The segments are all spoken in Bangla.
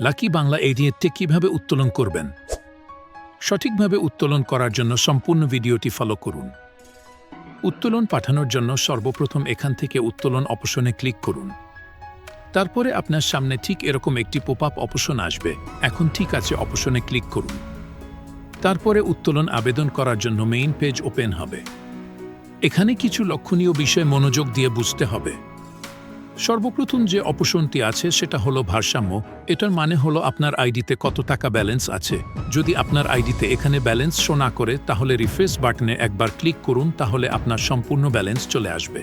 লাকি বাংলা এই এডিয়েটে কীভাবে উত্তোলন করবেন? সঠিকভাবে উত্তোলন করার জন্য সম্পূর্ণ ভিডিওটি ফলো করুন। উত্তোলন পাঠানোর জন্য সর্বপ্রথম এখান থেকে উত্তোলন অপশনে ক্লিক করুন। তারপরে আপনার সামনে ঠিক এরকম একটি পোপ আপ অপশন আসবে। এখন ঠিক আছে, অপশনে ক্লিক করুন। তারপরে উত্তোলন আবেদন করার জন্য মেইন পেজ ওপেন হবে। এখানে কিছু লক্ষণীয় বিষয় মনোযোগ দিয়ে বুঝতে হবে। সর্বপ্রথম যে অপশনটি আছে সেটা হলো ভারসাম্য। এটার মানে হলো আপনার আইডিতে কত টাকা ব্যালেন্স আছে। যদি আপনার আইডিতে এখানে ব্যালেন্স শো না করে, তাহলে রিফ্রেশ বাটনে একবার ক্লিক করুন, তাহলে আপনার সম্পূর্ণ ব্যালেন্স চলে আসবে।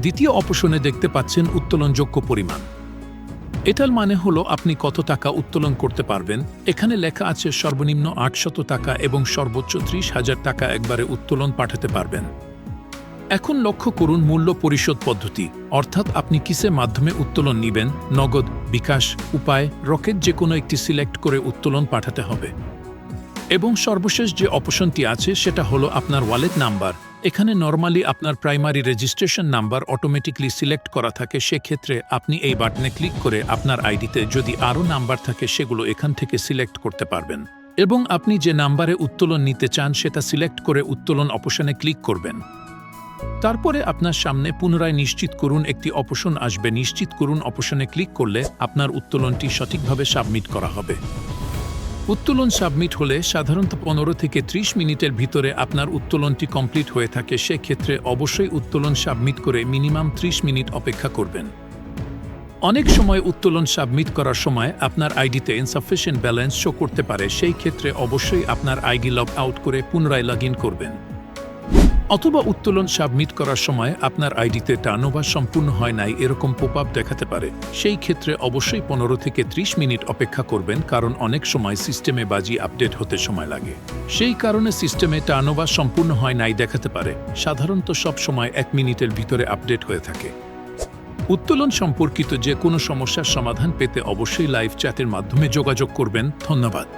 দ্বিতীয় অপশনে দেখতে পাচ্ছেন উত্তোলনযোগ্য পরিমাণ। এটার মানে হলো আপনি কত টাকা উত্তোলন করতে পারবেন। এখানে লেখা আছে সর্বনিম্ন আটশত টাকা এবং সর্বোচ্চ ত্রিশ হাজার টাকা একবারে উত্তোলন পাঠাতে পারবেন। এখন লক্ষ্য করুন মূল্য পরিশোধ পদ্ধতি। অর্থাৎ আপনি কিসের মাধ্যমে উত্তোলন নিবেন? নগদ, বিকাশ, উপায়, রকেট যে কোনো একটি সিলেক্ট করে উত্তোলন পাঠাতে হবে। এবং সর্বশেষ যে অপশনটি আছে, সেটা হলো আপনার ওয়ালেট নাম্বার। এখানে নর্মালি আপনার primary registration number automatically select করা থাকে, সেক্ষেত্রে আপনি এই বাটনে ক্লিক করে আপনার আইডিতে যদি আরও নাম্বার থাকে, সেগুলো এখান থেকে সিলেক্ট করতে পারবেন। এবং আপনি যে নাম্বারে উত্তোলন নিতে চান, সেটা সিলেক্ট করে উত্তোলন অপশনে ক্লিক করবেন। তারপরে আপনার সামনে পুনরায় নিশ্চিত করুন একটি অপশন আসবে। নিশ্চিত করুন অপশনে ক্লিক করলে আপনার উত্তোলনটি সঠিকভাবে সাবমিট করা হবে। উত্তোলন সাবমিট হলে সাধারণত পনেরো থেকে ত্রিশ মিনিটের ভিতরে আপনার উত্তোলনটি কমপ্লিট হয়ে থাকে। সেক্ষেত্রে অবশ্যই উত্তোলন সাবমিট করে মিনিমাম ত্রিশ মিনিট অপেক্ষা করবেন। অনেক সময় উত্তোলন সাবমিট করার সময় আপনার আইডিতে ইনসাফিসিয়েন্ট ব্যালেন্স শো করতে পারে। সেই ক্ষেত্রে অবশ্যই আপনার আইডি লগ আউট করে পুনরায় লগ করবেন। অথবা উত্তোলন সাবমিট করার সময় আপনার আইডিতে টার্নওভার সম্পূর্ণ হয় নাই এরকম পোপ আপ দেখাতে পারে। সেই ক্ষেত্রে অবশ্যই পনেরো থেকে ত্রিশ মিনিট অপেক্ষা করবেন, কারণ অনেক সময় সিস্টেমে বাজি আপডেট হতে সময় লাগে। সেই কারণে সিস্টেমে টার্নওভার সম্পূর্ণ হয় নাই দেখাতে পারে। সাধারণত সব সময় এক মিনিটের ভিতরে আপডেট হয়ে থাকে। উত্তোলন সম্পর্কিত যে কোনো সমস্যার সমাধান পেতে অবশ্যই লাইভ চ্যাটের মাধ্যমে যোগাযোগ করবেন। ধন্যবাদ।